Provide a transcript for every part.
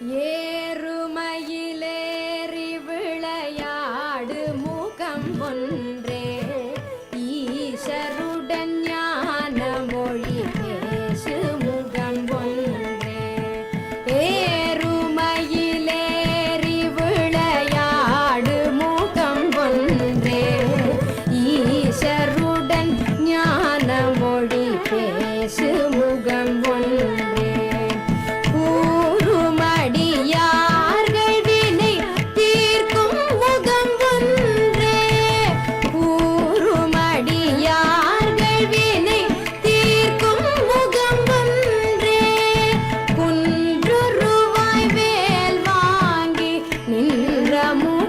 ஏறுமையில்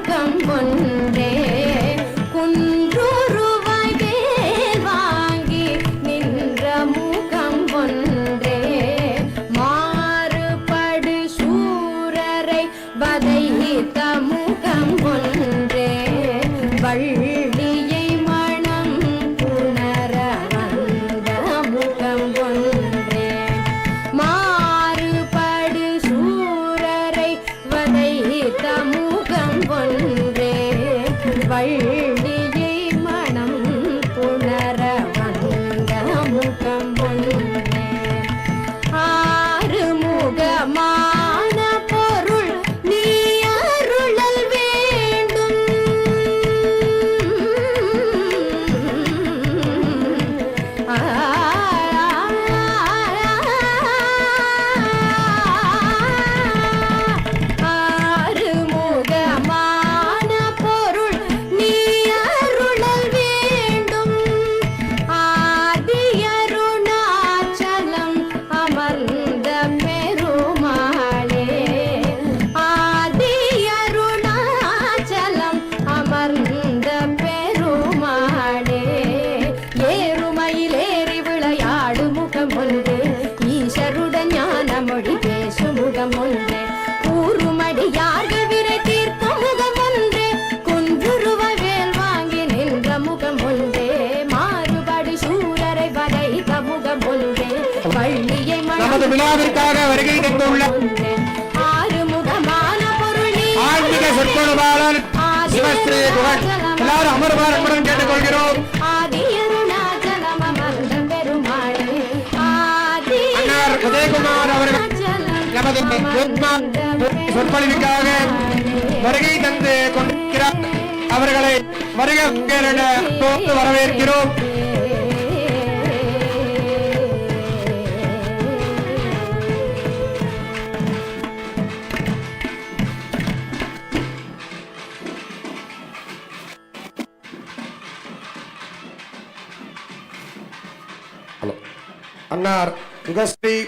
உறக்கம் ஒன்றே. குன்றுருவாய் வேல் வாங்கி நின்ற முகம் ஒன்றே. மாறுபடு சூரரை வதைத்த முகம் நமது விழாவிற்காக வருகை தந்துள்ள ஆன்மீக சொற்பொழிவாளர் சிவஸ்ரீ குகன் எல்லாரும் அமர்வார் கேட்டுக்கொள்கிறோம். உதயகுமார் அவர்கள் நமது சொற்பொழிவுக்காக வருகை தந்து கொண்டிருக்கிறார். அவர்களை வருகை வரவேற்கிறோம். అన్నారు. ఇంకా శ్రీ